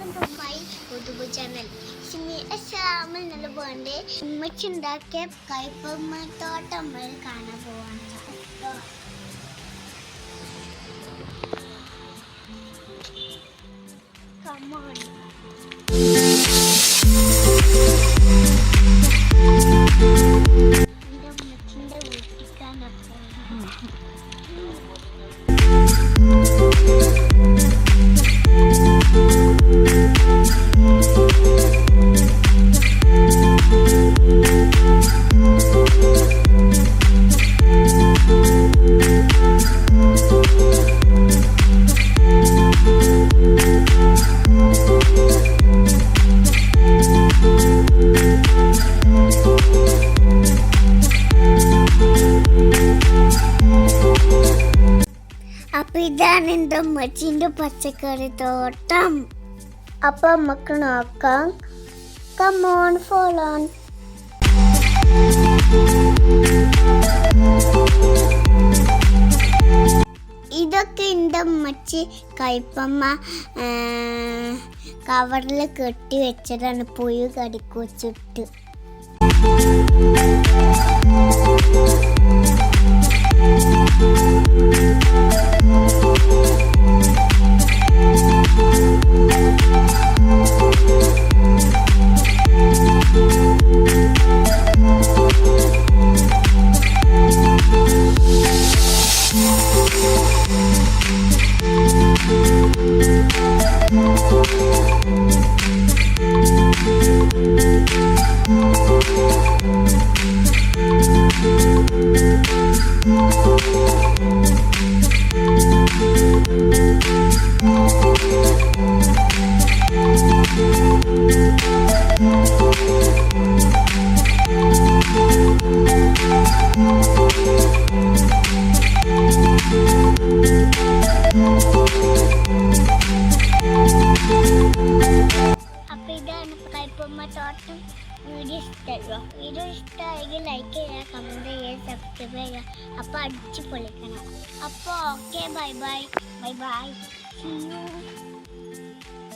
Welcome to my YouTube channel Simi അസ്സാമിൽ നല്ല പോകണ്ടേ ഉമ്മച്ചുണ്ടാക്കിയ കൈപ്പമ്മ തോട്ടം നമ്മൾ കാണാൻ പോവാണ്. എന്റെ ഉമ്മച്ചിന്റെ വീട്ടിലേക്കാണ് പോകുന്നത് അപ്പൊ ഇതാണ് എന്റെ ഉമ്മച്ചിന്റെ പച്ചക്കറി തോട്ടം. അപ്പൊ നമുക്ക് നോക്കാം. കമോൺ ഫോളോൺ ഇതൊക്കെ എന്റെ മച്ചി കയ്പമ്മ കവറിൽ കെട്ടി വെച്ചതാണ്. പുഴു കടിക്കുവച്ചിട്ട് അപ്പൊ ഇതാണ് കൈപ്പമ്മ തോട്ടം വീഡിയോ ഇഷ്ടമല്ലോ വീഡിയോ ഇഷ്ടമായെങ്കിൽ ലൈക്ക് ചെയ്യുക കമൻറ്റ് ചെയ്യുക Apa di boleh kan aku. Apa? Oke, bye-bye. Bye-bye. See you.